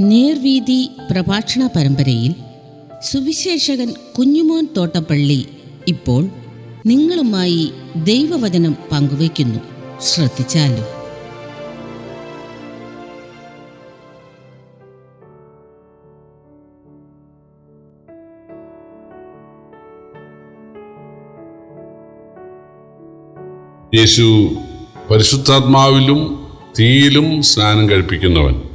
നേർവീതി പ്രഭാഷണ പരമ്പരയിൽ സുവിശേഷകൻ കുഞ്ഞുമോൻ തോട്ടപ്പള്ളി ഇപ്പോൾ നിങ്ങളുമായി ദൈവവചനം പങ്കുവയ്ക്കുന്നു. ശ്രദ്ധിച്ചാലും? യേശു പരിശുദ്ധാത്മാവിലും തീയിലും സ്നാനം കഴിപ്പിക്കുന്നവൻ.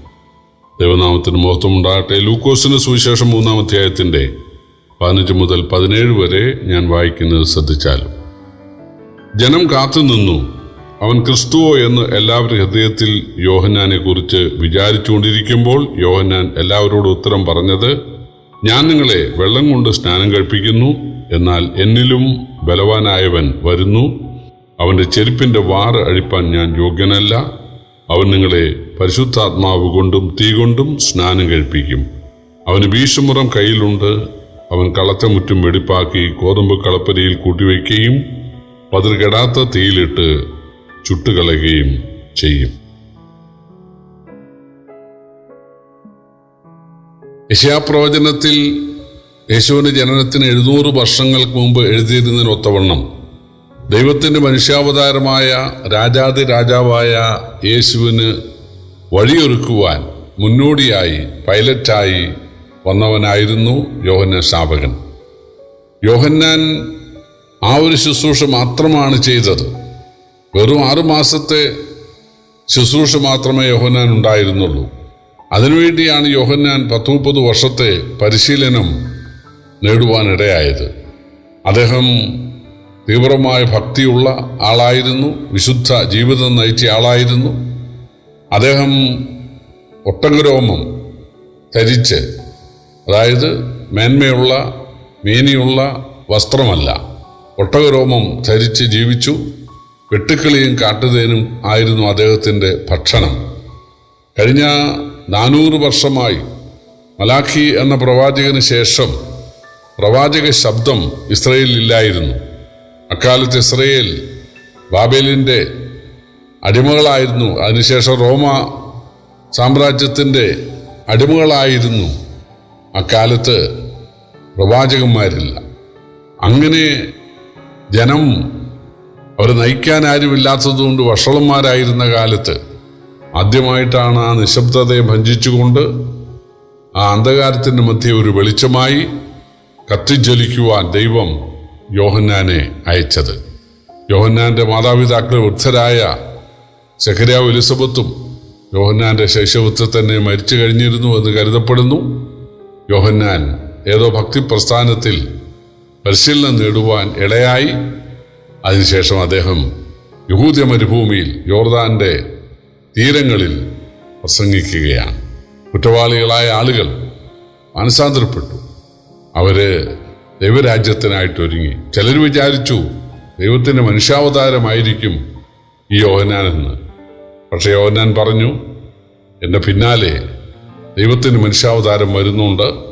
ദൈവനാമത്തിന് മഹത്വമുണ്ടാകട്ടെ ലൂക്കോസിന് സുവിശേഷം മൂന്നാം അധ്യായത്തിന്റെ പതിനഞ്ച് മുതൽ പതിനേഴ് വരെ ഞാൻ വായിക്കുന്നത് ശ്രദ്ധിച്ചാലും. ജനം കാത്തുനിന്നു. അവൻ ക്രിസ്തുവോ എന്ന് എല്ലാവരുടെ ഹൃദയത്തിൽ യോഹന്നാനെ കുറിച്ച് വിചാരിച്ചുകൊണ്ടിരിക്കുമ്പോൾ യോഹന്നാൻ എല്ലാവരോടും ഉത്തരം പറഞ്ഞത് ഞാൻ നിങ്ങളെ വെള്ളം കൊണ്ട് സ്നാനം കഴിപ്പിക്കുന്നു എന്നാൽ എന്നിലും ബലവാനായവൻ വരുന്നു. അവന്റെ ചെരുപ്പിന്റെ വാറ് അഴിപ്പാൻ ഞാൻ യോഗ്യനല്ല. അവൻ നിങ്ങളെ പരിശുദ്ധാത്മാവ് കൊണ്ടും തീ കൊണ്ടും സ്നാനം കഴിപ്പിക്കും. അവന് വീശുമുറം കയ്യിലുണ്ട്. അവൻ കളത്തെ മുറ്റും വെടിപ്പാക്കി കോതമ്പ് കളപ്പരിയിൽ കൂട്ടിവെക്കുകയും പതിർകെടാത്ത തീയിലിട്ട് ചുട്ടുകളയുകയും ചെയ്യും. യശാപ്രവചനത്തിൽ യേശുവിന്റെ ജനനത്തിന് എഴുന്നൂറ് വർഷങ്ങൾക്ക് മുമ്പ് എഴുതിയിരുന്നതിനൊത്തവണ്ണം ദൈവത്തിന്റെ മനുഷ്യാവതാരമായ രാജാതി രാജാവായ യേശുവിന് വഴിയൊരുക്കുവാൻ മുന്നോടിയായി പൈലറ്റായി വന്നവനായിരുന്നു യോഹന്ന സ്ഥാപകൻ യോഹന്നാൻ ആ ഒരു ശുശ്രൂഷ മാത്രമാണ് ചെയ്തത്. വെറും ആറുമാസത്തെ ശുശ്രൂഷ മാത്രമേ യോഹന്നാൻ ഉണ്ടായിരുന്നുള്ളൂ. അതിനുവേണ്ടിയാണ് യോഹന്നാൻ പത്ത് മുപ്പത് വർഷത്തെ പരിശീലനം നേടുവാനിടയായത്. അദ്ദേഹം തീവ്രമായ ഭക്തിയുള്ള ആളായിരുന്നു വിശുദ്ധ ജീവിതം നയിച്ച ആളായിരുന്നു. അദ്ദേഹം ഒട്ടകരോമം ധരിച്ച് അതായത് മേന്മയുള്ള മേനിയുള്ള വസ്ത്രമല്ല ഒട്ടകരോമം ധരിച്ച് ജീവിച്ചു. വെട്ടുക്കിളിയും കാട്ടുതേനും ആയിരുന്നു അദ്ദേഹത്തിന്റെ ഭക്ഷണം. കഴിഞ്ഞ നാനൂറ് വർഷമായി മലാഖി എന്ന പ്രവാചകന് ശേഷം പ്രവാചക ശബ്ദം ഇസ്രയേലിൽ ഇല്ലായിരുന്നു. അക്കാലത്ത് ഇസ്രയേൽ ബാബേലിന്റെ അടിമകളായിരുന്നു. അതിനുശേഷം റോമ സാമ്രാജ്യത്തിന്റെ അടിമകളായിരുന്നു. അക്കാലത്ത് പ്രവാചകന്മാരില്ല. അങ്ങനെ ജനം അവർ നയിക്കാൻ ആരുമില്ലാത്തതുകൊണ്ട് വഷളന്മാരായിരുന്ന കാലത്ത് ആദ്യമായിട്ടാണ് ആ നിശബ്ദതയെ ഭഞ്ചിച്ചുകൊണ്ട് ആ അന്ധകാരത്തിന്റെ മധ്യ ഒരു വെളിച്ചമായി കത്തിജ്വലിക്കുവാൻ ദൈവം യോഹന്നാനെ അയച്ചത്. യോഹന്നാന്റെ മാതാപിതാക്കൾ വൃദ്ധരായ സെഖരിയാവ് എലിസബത്തും യോഹന്നാന്റെ ശൈശവത്തിൽ തന്നെ മരിച്ചു കഴിഞ്ഞിരുന്നു എന്ന് കരുതപ്പെടുന്നു. യോഹന്നാൻ ഏതോ ഭക്തി പ്രസ്ഥാനത്തിൽ പരിശീലനം നേടുവാൻ ഇടയായി. അതിനുശേഷം അദ്ദേഹം യഹൂദ്യ മരുഭൂമിയിൽ യോർദാന്റെ തീരങ്ങളിൽ പ്രസംഗിക്കുകയാണ്. കുറ്റവാളികളായ ആളുകൾ മനസാന്തരപ്പെട്ടു. അവർ ദൈവരാജ്യത്തിനായിട്ട് ഒരുങ്ങി. ചിലർ വിചാരിച്ചു ദൈവത്തിന്റെ മനുഷ്യാവതാരമായിരിക്കും ഈ യോഹനാനെന്ന് പക്ഷേ യോഹനാൻ പറഞ്ഞു എന്റെ പിന്നാലെ ദൈവത്തിന് മനുഷ്യാവതാരം വരുന്നുണ്ട്.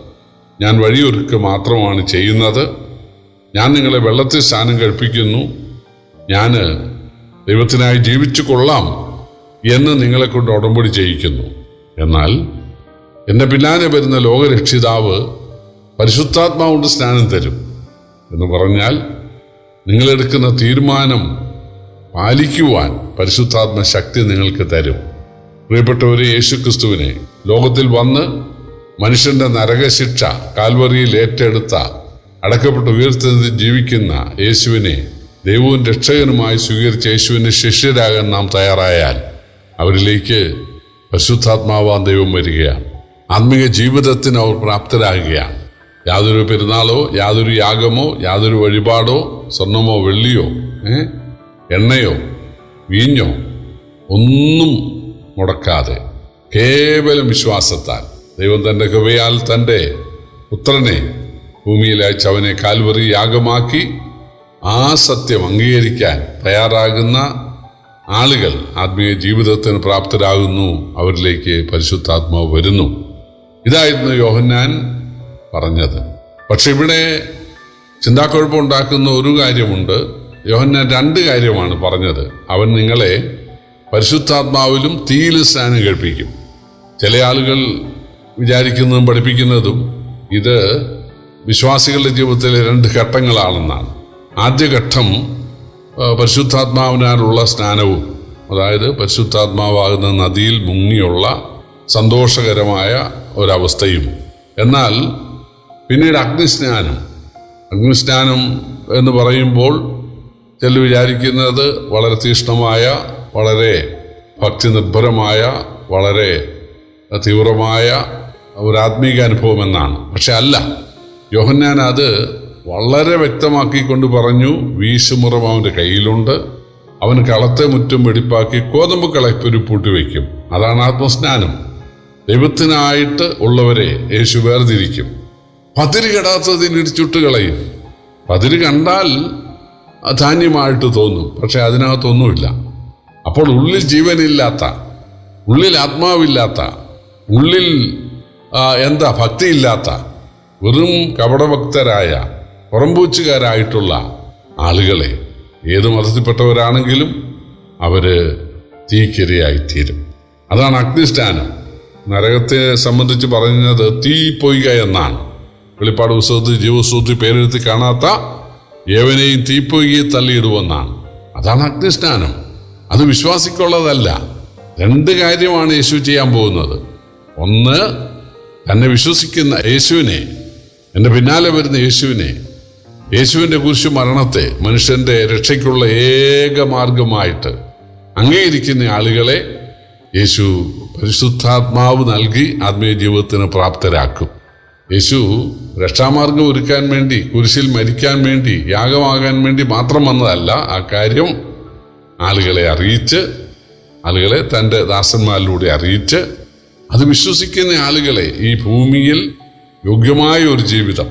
ഞാൻ വഴിയൊരുക്കുക മാത്രമാണ് ചെയ്യുന്നത്. ഞാൻ നിങ്ങളെ വെള്ളത്തിൽ സ്നാനം കഴിപ്പിക്കുന്നു. ഞാൻ ദൈവത്തിനായി ജീവിച്ചു കൊള്ളാം എന്ന് നിങ്ങളെ കൊണ്ട് ഉടമ്പടി ചെയ്യിക്കുന്നു. എന്നാൽ എന്റെ പിന്നാലെ വരുന്ന ലോകരക്ഷിതാവ് പരിശുദ്ധാത്മാവുകൊണ്ട് സ്നാനം തരും എന്ന് പറഞ്ഞാൽ നിങ്ങളെടുക്കുന്ന തീരുമാനം പാലിക്കുവാൻ പരിശുദ്ധാത്മ ശക്തി നിങ്ങൾക്ക് തരും. പ്രിയപ്പെട്ടവരെ യേശു ക്രിസ്തുവിനെ ലോകത്തിൽ വന്ന് മനുഷ്യന്റെ നരകശിക്ഷ കാൽവറിയിൽ ഏറ്റെടുത്ത അടക്കപ്പെട്ട് ഉയർത്തെഴുതി ജീവിക്കുന്ന യേശുവിനെ ദൈവവും രക്ഷകനുമായി സ്വീകരിച്ച യേശുവിന്റെ ശിഷ്യരാകാൻ നാം തയ്യാറായാൽ അവരിലേക്ക് പരിശുദ്ധാത്മാവാൻ ദൈവം വരികയാണ്. ആത്മീയ ജീവിതത്തിന് അവർ പ്രാപ്തരാകുകയാണ്. യാതൊരു പെരുന്നാളോ യാതൊരു യാഗമോ യാതൊരു വഴിപാടോ സ്വർണമോ വെള്ളിയോ എണ്ണയോ വീഞ്ഞോ ഒന്നും മുടക്കാതെ കേവലം വിശ്വാസത്താൽ ദൈവം തന്റെ കൃപയാൽ തന്റെ പുത്രനെ ഭൂമിയിൽ അയച്ച് അവനെ കാൽവറി യാഗമാക്കി ആ സത്യം അംഗീകരിക്കാൻ തയ്യാറാകുന്ന ആളുകൾ ആത്മീയ ജീവിതത്തിന് പ്രാപ്തരാകുന്നു അവരിലേക്ക് പരിശുദ്ധാത്മാവ് വരുന്നു. ഇതായിരുന്നു യോഹന്നാൻ പറഞ്ഞത്. പക്ഷെ ഇവിടെ ചിന്താക്കുഴപ്പമുണ്ടാക്കുന്ന ഒരു കാര്യമുണ്ട്. യോഹന്നാൻ രണ്ട് കാര്യമാണ് പറഞ്ഞത്. അവൻ നിങ്ങളെ പരിശുദ്ധാത്മാവിലും തീയിൽ സ്നാനം കഴിപ്പിക്കും. ചില ആളുകൾ വിചാരിക്കുന്നതും പഠിപ്പിക്കുന്നതും ഇത് വിശ്വാസികളുടെ ജീവിതത്തിലെ രണ്ട് ഘട്ടങ്ങളാണെന്നാണ്. ആദ്യ ഘട്ടം ആ, പരിശുദ്ധാത്മാവിനാലുള്ള സ്നാനവും അതായത് പരിശുദ്ധാത്മാവാകുന്ന നദിയിൽ മുങ്ങിയുള്ള സന്തോഷകരമായ ഒരവസ്ഥയും. എന്നാൽ പിന്നീട് അഗ്നിസ്നാനം. അഗ്നിസ്നാനം എന്ന് പറയുമ്പോൾ ചെല്ല് വിചാരിക്കുന്നത് വളരെ തീഷ്ണമായ വളരെ ഭക്തി നിർഭരമായ വളരെ തീവ്രമായ ഒരു ആത്മീക അനുഭവം എന്നാണ്. പക്ഷെ അല്ല യോഹന്നാൻ അത് വളരെ വ്യക്തമാക്കിക്കൊണ്ട് പറഞ്ഞു വീശുമുറം അവന്റെ കയ്യിലുണ്ട്. അവൻ കളത്തെ മുറ്റും വെടിപ്പാക്കി കോതമ്പ് കളപ്പൊരു പൂട്ടി വയ്ക്കും. അതാണ് ആത്മസ്നാനം. ദൈവത്തിനായിട്ട് ഉള്ളവരെ യേശു വേർതിരിക്കും. പതിര് കെടാത്തതിന് ഇടിച്ചുട്ട് കളയും. പതിര് കണ്ടാൽ ധാന്യമായിട്ട് തോന്നും പക്ഷെ അതിനകത്തൊന്നുമില്ല. അപ്പോൾ ഉള്ളിൽ ജീവനില്ലാത്ത ഉള്ളിൽ ആത്മാവില്ലാത്ത ഉള്ളിൽ എന്താ ഭക്തിയില്ലാത്ത വെറും കപടഭക്തരായ പുറംപൂച്ചുകാരായിട്ടുള്ള ആളുകളെ ഏത് മതത്തിൽപ്പെട്ടവരാണെങ്കിലും അവർ തീക്കിരയായിത്തീരും. അതാണ് അഗ്നിസ്ഥാനം നരകത്തെ സംബന്ധിച്ച് പറയുന്നത് തീ പൊയ്ക എന്നാണ്. വെളിപ്പാട് പുസ്തകത്തിൽ ജീവസൂത്രി പേരെഴുത്തി കാണാത്ത ഏവനെയും തീപ്പൊയ്യെ തള്ളിയിടുവെന്നാണ്. അതാണ് അഗ്നിസ്നാനം. അത് വിശ്വാസിക്കുള്ളതല്ല. രണ്ട് കാര്യമാണ് യേശു ചെയ്യാൻ പോകുന്നത്. ഒന്ന് തന്നെ വിശ്വസിക്കുന്ന യേശുവിനെ എന്റെ പിന്നാലെ വരുന്ന യേശുവിനെ യേശുവിന്റെ കുരിശു മരണത്തെ മനുഷ്യന്റെ രക്ഷയ്ക്കുള്ള ഏക മാർഗമായിട്ട് അംഗീകരിക്കുന്ന ആളുകളെ യേശു പരിശുദ്ധാത്മാവ് നൽകി ആത്മീയ ജീവിതത്തിന് പ്രാപ്തരാക്കും. യേശു രക്ഷാമാർഗം ഒരുക്കാൻ വേണ്ടി കുരിശിൽ മരിക്കാൻ വേണ്ടി യാഗമാകാൻ വേണ്ടി മാത്രം വന്നതല്ല ആ കാര്യം ആളുകളെ അറിയിച്ച് ആളുകളെ തന്റെ ദാസന്മാരിലൂടെ അറിയിച്ച് അത് വിശ്വസിക്കുന്ന ആളുകളെ ഈ ഭൂമിയിൽ യോഗ്യമായ ഒരു ജീവിതം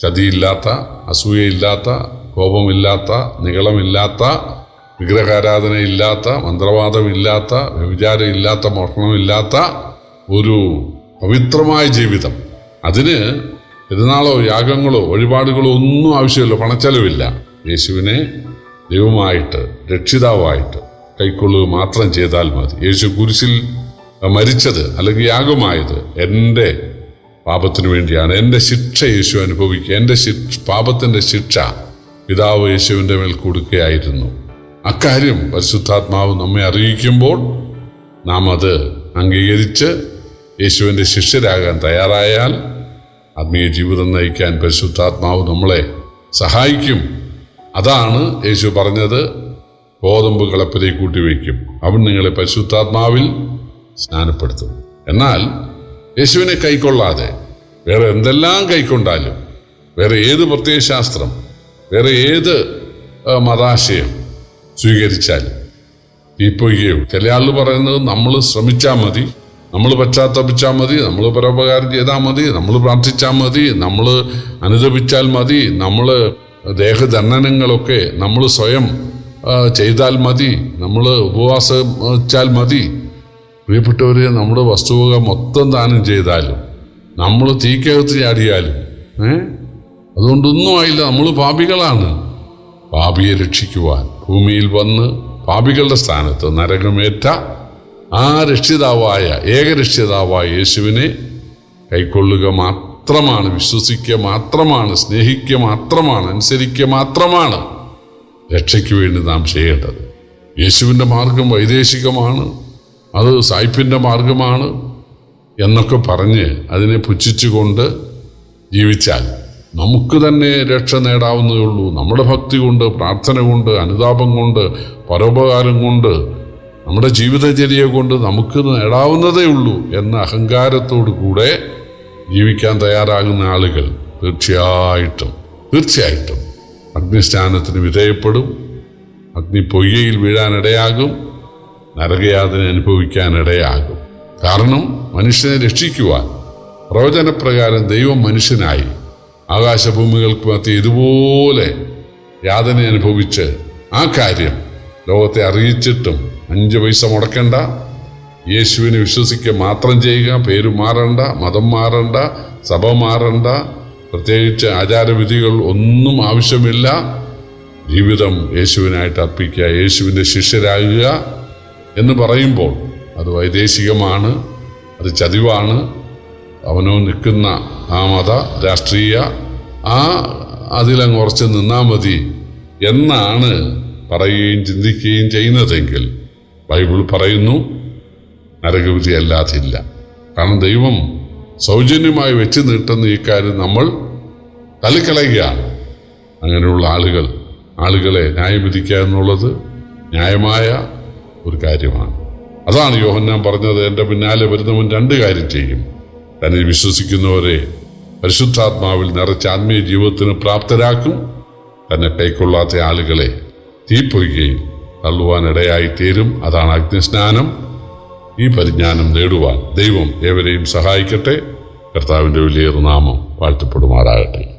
ചതിയില്ലാത്ത അസൂയയില്ലാത്ത കോപമില്ലാത്ത നികളമില്ലാത്ത വിഗ്രഹാരാധനയില്ലാത്ത മന്ത്രവാദമില്ലാത്ത വ്യഭിചാരമില്ലാത്ത മോഷണമില്ലാത്ത ഒരു പവിത്രമായ ജീവിതം. അതിന് പെരുന്നാളോ യാഗങ്ങളോ വഴിപാടുകളോ ഒന്നും ആവശ്യമില്ല പണച്ചെലവില്ല. യേശുവിനെ ദൈവമായിട്ട് രക്ഷിതാവായിട്ട് കൈക്കൊള്ളുക മാത്രം ചെയ്താൽ മതി. യേശു കുരിശിൽ മരിച്ചത് അല്ലെങ്കിൽ യാഗമായത് എന്റെ പാപത്തിനു വേണ്ടിയാണ്. എന്റെ ശിക്ഷ യേശു അനുഭവിക്കുക എന്റെ ശിക്ഷ പാപത്തിന്റെ ശിക്ഷ പിതാവ് യേശുവിന്റെ മേൽ കൊടുക്കുകയായിരുന്നു. അക്കാര്യം പരിശുദ്ധാത്മാവ് നമ്മെ അറിയിക്കുമ്പോൾ നാം അത് അംഗീകരിച്ച് യേശുവിന്റെ ശിഷ്യരാകാൻ തയ്യാറായാൽ ആത്മീയ ജീവിതം നയിക്കാൻ പരിശുദ്ധാത്മാവ് നമ്മളെ സഹായിക്കും. അതാണ് യേശു പറഞ്ഞത് ഗോതമ്പ് കളപ്പിലെ കൂട്ടി വയ്ക്കും. അവൻ നിങ്ങളെ പരിശുദ്ധാത്മാവിൽ സ്നാനപ്പെടുത്തും. എന്നാൽ യേശുവിനെ കൈക്കൊള്ളാതെ വേറെ എന്തെല്ലാം കൈക്കൊണ്ടാലും വേറെ ഏത് പ്രത്യയശാസ്ത്രം വേറെ ഏത് മതാശയം സ്വീകരിച്ചാലും തീപ്പൊയ്കയും ചില ആൾ പറയുന്നത് നമ്മൾ ശ്രമിച്ചാൽ മതി. നമ്മൾ പശ്ചാത്തപിച്ചാൽ മതി നമ്മൾ പരോപകാരം ചെയ്താൽ മതി നമ്മൾ പ്രാർത്ഥിച്ചാൽ മതി നമ്മൾ അനുദപിച്ചാൽ മതി നമ്മൾ ദേഹദണ്ഡനങ്ങളൊക്കെ നമ്മൾ സ്വയം ചെയ്താൽ മതി നമ്മൾ ഉപവാസം വെച്ചാൽ മതി. പ്രിയപ്പെട്ടവരെ നമ്മുടെ വസ്തുവക മൊത്തം ദാനം ചെയ്താലും നമ്മൾ തീക്കകത്ത് ചാടിയാലും ഏ? അതുകൊണ്ടൊന്നും ആയില്ല നമ്മൾ പാപികളാണ്. പാപിയെ രക്ഷിക്കുവാൻ ഭൂമിയിൽ വന്ന് പാപികളുടെ സ്ഥാനത്ത് നരകമേറ്റ ആ രക്ഷിതാവായ ഏകരക്ഷിതാവായ യേശുവിനെ കൈക്കൊള്ളുക മാത്രമാണ് വിശ്വസിക്കുക മാത്രമാണ് സ്നേഹിക്കുക മാത്രമാണ് അനുസരിക്കുക മാത്രമാണ്. രക്ഷയ്ക്ക് വേണ്ടി നാം ചെയ്യേണ്ടത്. യേശുവിന്റെ മാർഗം വൈദേശികമാണ് അത് സായിപ്പിന്റെ മാർഗമാണ് എന്നൊക്കെ പറഞ്ഞ് അതിനെ പുച്ഛിച്ചുകൊണ്ട് ജീവിച്ചാൽ നമുക്ക് തന്നെ രക്ഷ നേടാവുന്നതേ ഉള്ളൂ. നമ്മുടെ ഭക്തി കൊണ്ട് പ്രാർത്ഥന കൊണ്ട് അനുതാപം കൊണ്ട് പരോപകാരം കൊണ്ട് നമ്മുടെ ജീവിതചര്യ കൊണ്ട് നമുക്ക് നേടാവുന്നതേ ഉള്ളൂ എന്ന അഹങ്കാരത്തോടു കൂടെ ജീവിക്കാൻ തയ്യാറാകുന്ന ആളുകൾ തീർച്ചയായിട്ടും തീർച്ചയായിട്ടും അഗ്നിസ്നാനത്തിന് വിധേയപ്പെടും അഗ്നി പൊയ്യയിൽ വീഴാനിടയാകും നരകയാതന അനുഭവിക്കാനിടയാകും. കാരണം മനുഷ്യനെ രക്ഷിക്കുവാൻ പ്രവചനപ്രകാരം ദൈവം മനുഷ്യനായി ആകാശഭൂമികൾക്ക് മധ്യ ഇതുപോലെ യാതന അനുഭവിച്ച് ആ കാര്യം ലോകത്തെ അറിയിച്ചിട്ടും അഞ്ച് പൈസ മുടക്കണ്ട. യേശുവിനെ വിശ്വസിക്കുക മാത്രം ചെയ്യുക. പേര് മാറണ്ട മതം മാറണ്ട സഭ മാറണ്ട. പ്രത്യേകിച്ച് ആചാരവിധികൾ ഒന്നും ആവശ്യമില്ല. ജീവിതം യേശുവിനായിട്ട് അർപ്പിക്കുക യേശുവിന്റെ ശിഷ്യരാകുക എന്ന് പറയുമ്പോൾ അത് വൈദേശികമാണ് അത് ചതിവാണ്. അവനോ നിൽക്കുന്ന ആ മത രാഷ്ട്രീയ ആ അതിലങ്ങ് ഉറച്ച് നിന്നാൽ മതി എന്നാണ് പറയുകയും ചിന്തിക്കുകയും ചെയ്യുന്നതെങ്കിൽ ബൈബിൾ പറയുന്നു നരകവിധി അല്ലാതില്ല. കാരണം ദൈവം സൗജന്യമായി വെച്ച് നീട്ടുന്ന ഈ കാര്യം നമ്മൾ തള്ളിക്കളയുകയാണ് അങ്ങനെയുള്ള ആളുകൾ ആളുകളെ ന്യായം വിധിക്കുക എന്നുള്ളത് ന്യായമായ ഒരു കാര്യമാണ്. അതാണ് യോഹന്നാൻ പറഞ്ഞത് എന്റെ പിന്നാലെ വരുന്നവൻ രണ്ട് കാര്യം ചെയ്യും. തന്നെ വിശ്വസിക്കുന്നവരെ പരിശുദ്ധാത്മാവിൽ നിറച്ച ആത്മീയ ജീവിതത്തിന് പ്രാപ്തരാക്കും. തന്നെ കൈക്കൊള്ളാത്ത ആളുകളെ തീപ്പൊയ്കയിൽ തള്ളുവാനിടയായി തീരും അതാണ് അഗ്നിസ്നാനം. ഈ പരിജ്ഞാനം നേടുവാൻ ദൈവം ഏവരെയും സഹായിക്കട്ടെ. കർത്താവിന്റെ വലിയൊരു നാമം വാഴ്ത്തപ്പെടുമാറാകട്ടെ.